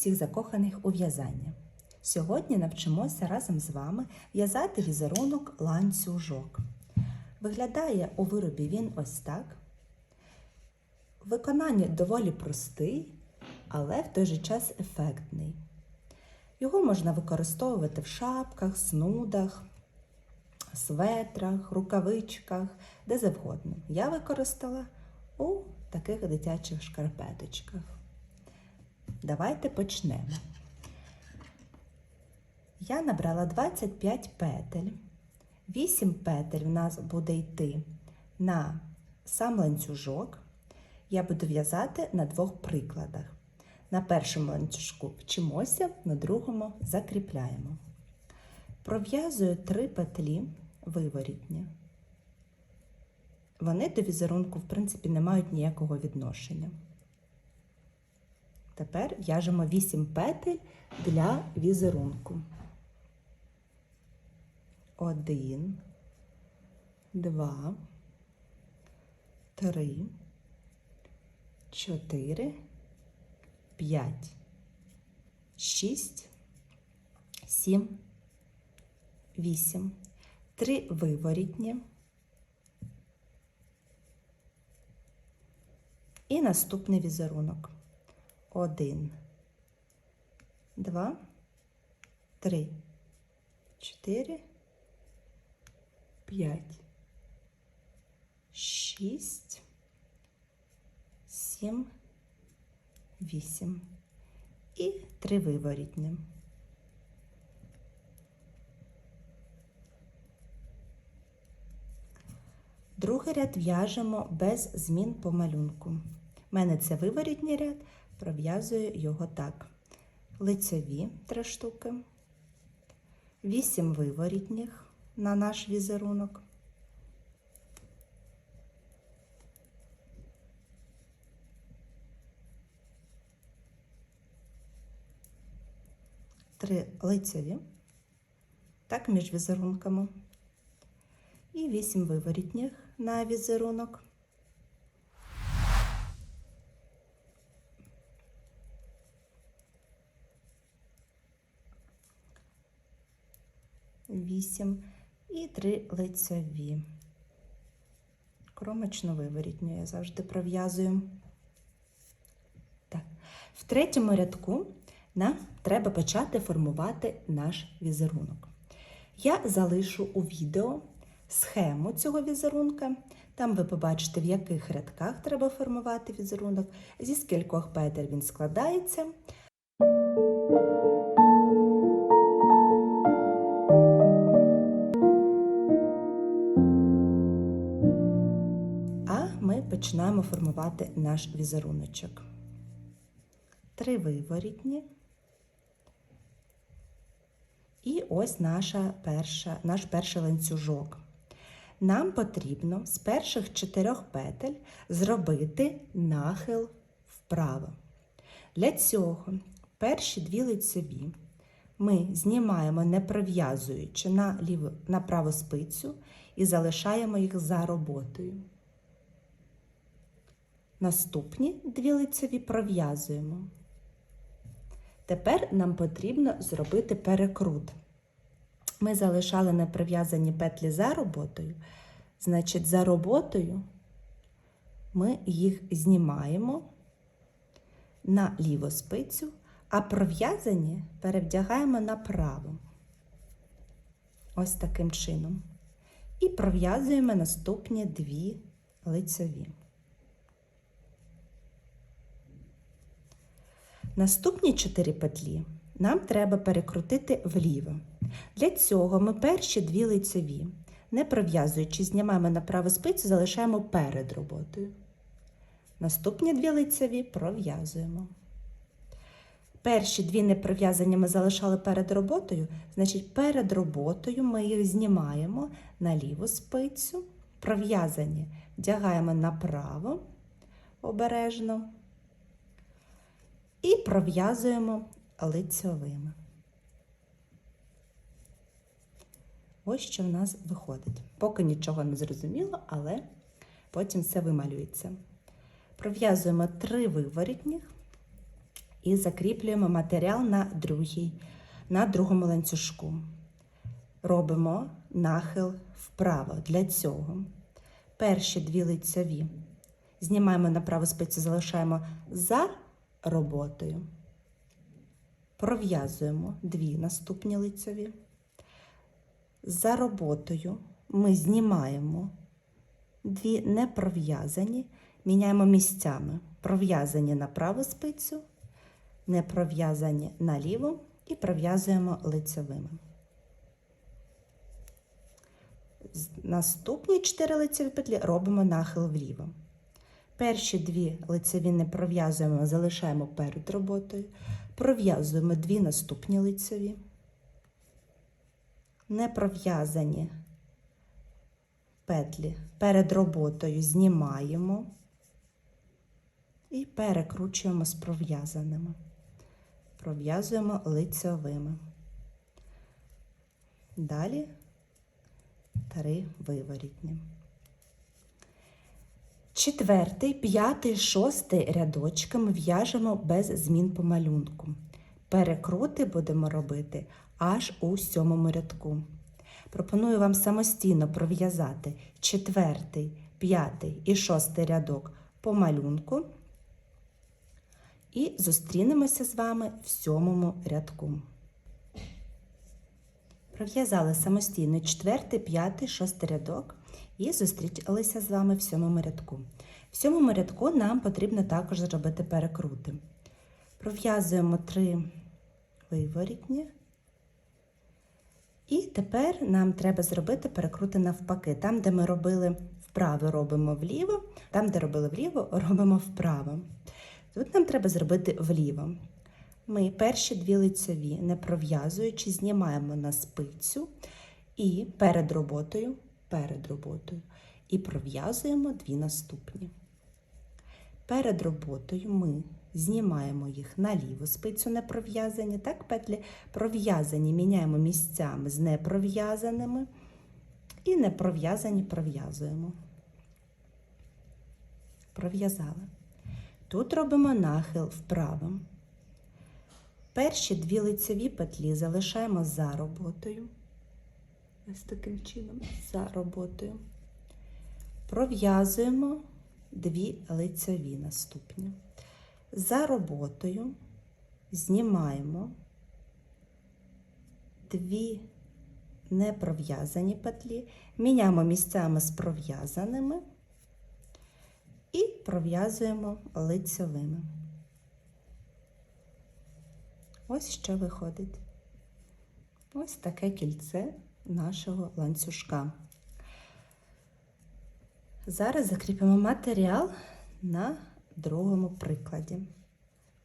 всіх закоханих у в'язання. Сьогодні навчимося разом з вами в'язати візерунок ланцюжок. Виглядає у виробі він ось так. Виконання доволі простий, але в той же час ефектний. Його можна використовувати в шапках, снудах, светрах, рукавичках, де завгодно. Я використала у таких дитячих шкарпеточках. Давайте почнемо. Я набрала 25 петель. 8 петель в нас буде йти на сам ланцюжок. Я буду в'язати на двох прикладах. На першому ланцюжку вчимося, на другому закріпляємо. Пров'язую 3 петлі виворітні. Вони до візерунку, в принципі, не мають ніякого відношення. Тепер в'яжемо 8 петель для візерунку. Один, два, три, чотири, п'ять, шість, сім, вісім. Три виворітні. І наступний візерунок. Один, два, три, чотири, п'ять, шість, сім, вісім. І три виворітні. Другий ряд в'яжемо без змін по малюнку. У мене це виворітній ряд, пров'язую його так. Лицеві три штуки, вісім виворітніх на наш візерунок. Три лицеві, так між візерунками. І вісім виворітніх на візерунок. Вісім і три лицеві. Кромочно виворітню я завжди пров'язую. Так. В третьому рядку нам треба почати формувати наш візерунок. Я залишу у відео схему цього візерунка. Там ви побачите, в яких рядках треба формувати візерунок, зі скількох петель він складається. Починаємо формувати наш візеруночок. Три виворітні. І ось наша перша, наш перший ланцюжок. Нам потрібно з перших чотирьох петель зробити нахил вправо. Для цього перші дві лицеві ми знімаємо, не пров'язуючи на, на праву спицю і залишаємо їх за роботою. Наступні дві лицеві пров'язуємо. Тепер нам потрібно зробити перекрут. Ми залишали неприв'язані петлі за роботою, значить, за роботою ми їх знімаємо на ліву спицю, а пров'язані перевдягаємо на праву. Ось таким чином. І пров'язуємо наступні дві лицеві. Наступні 4 петлі нам треба перекрутити вліво. Для цього ми перші дві лицеві, не пров'язуючи, знімаємо на праву спицю, залишаємо перед роботою. Наступні дві лицеві пров'язуємо. Перші дві непров'язані ми залишали перед роботою, значить, перед роботою ми їх знімаємо на ліву спицю, пров'язані вдягаємо направо обережно і пров'язуємо лицьовими. Ось що в нас виходить. Поки нічого не зрозуміло, але потім все вималюється. Пров'язуємо три виворітніх і закріплюємо матеріал на, другій, на другому ланцюжку. Робимо нахил вправо. Для цього перші дві лицеві знімаємо на праву спицю, залишаємо за роботою. Пров'язуємо дві наступні лицеві. За роботою ми знімаємо дві не пров'язані, міняємо місцями. Пров'язані на праву спицю, не пров'язані на ліву і пров'язуємо лицевими. Наступні 4 лицеві петлі робимо нахил вліво. Перші дві лицеві не пров'язуємо, залишаємо перед роботою. Пров'язуємо дві наступні лицеві. Не пров'язані петлі перед роботою знімаємо і перекручуємо з пров'язаними. Пров'язуємо лицевими. Далі три виворітні. Четвертий, п'ятий, шостий рядочки ми в'яжемо без змін по малюнку. Перекрути будемо робити аж у сьомому рядку. Пропоную вам самостійно пров'язати четвертий, п'ятий і шостий рядок по малюнку. І зустрінемося з вами в сьомому рядку. Пров'язали самостійно четвертий, п'ятий, шостий рядок і зустрілися з вами в сьомому рядку. В сьомому рядку нам потрібно також зробити перекрути. Пров'язуємо три виворітні. І тепер нам треба зробити перекрути навпаки. Там, де ми робили вправо, робимо вліво, там, де робили вліво, робимо вправо. Тут нам треба зробити вліво. Ми перші дві лицеві, не пров'язуючи, знімаємо на спицю і перед роботою, перед роботою, і пров'язуємо дві наступні. Перед роботою ми знімаємо їх на ліву спицю не пров'язані, так петлі пров'язані, міняємо місцями з непров'язаними і непров'язані пров'язуємо. Пров'язали. Тут робимо нахил вправо. Перші дві лицеві петлі залишаємо за роботою. Ось таким чином, за роботою. Пров'язуємо дві лицеві наступні. За роботою знімаємо дві непров'язані петлі, міняємо місцями з пров'язаними і пров'язуємо лицевими. Ось що виходить. Ось таке кільце нашого ланцюжка. Зараз закріпимо матеріал на другому прикладі.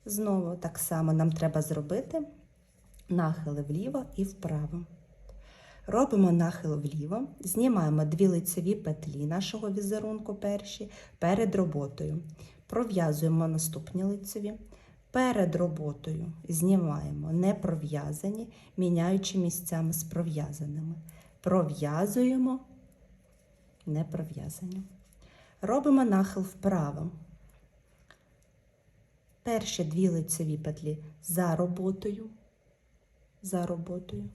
Знову так само нам треба зробити нахили вліво і вправо. Робимо нахил вліво, знімаємо дві лицеві петлі нашого візерунку перші перед роботою. Пров'язуємо наступні лицеві. Перед роботою знімаємо не пров'язані, міняючи місцями з пров'язаними. Пров'язуємо не пров'язані. Робимо нахил вправо. Перші дві лицеві петлі за роботою, за роботою.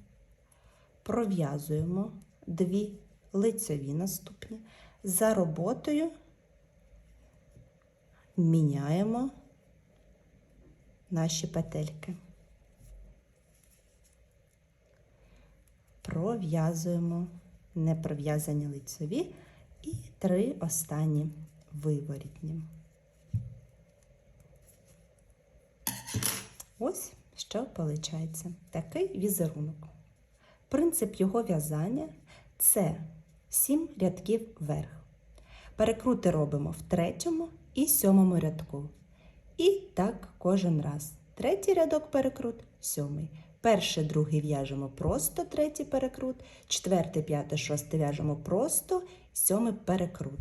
Пров'язуємо дві лицеві наступні. За роботою міняємо наші петельки. Пров'язуємо непров'язані лицеві і три останні виворітні. Ось що виходить. Такий візерунок. Принцип його в'язання це 7 рядків вверх. Перекрути робимо в третьому і сьомому рядку. І так кожен раз. Третій рядок перекрут, сьомий. Перший, другий в'яжемо просто третій перекрут, четвертий, п'ятий, шостий в'яжемо просто, сьомий перекрут.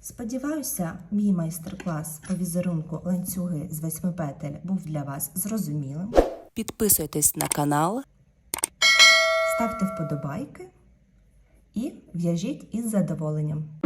Сподіваюся, мій майстер-клас по візерунку ланцюги з восьми петель був для вас зрозумілим. Підписуйтесь на канал. Ставте вподобайки і в'яжіть із задоволенням.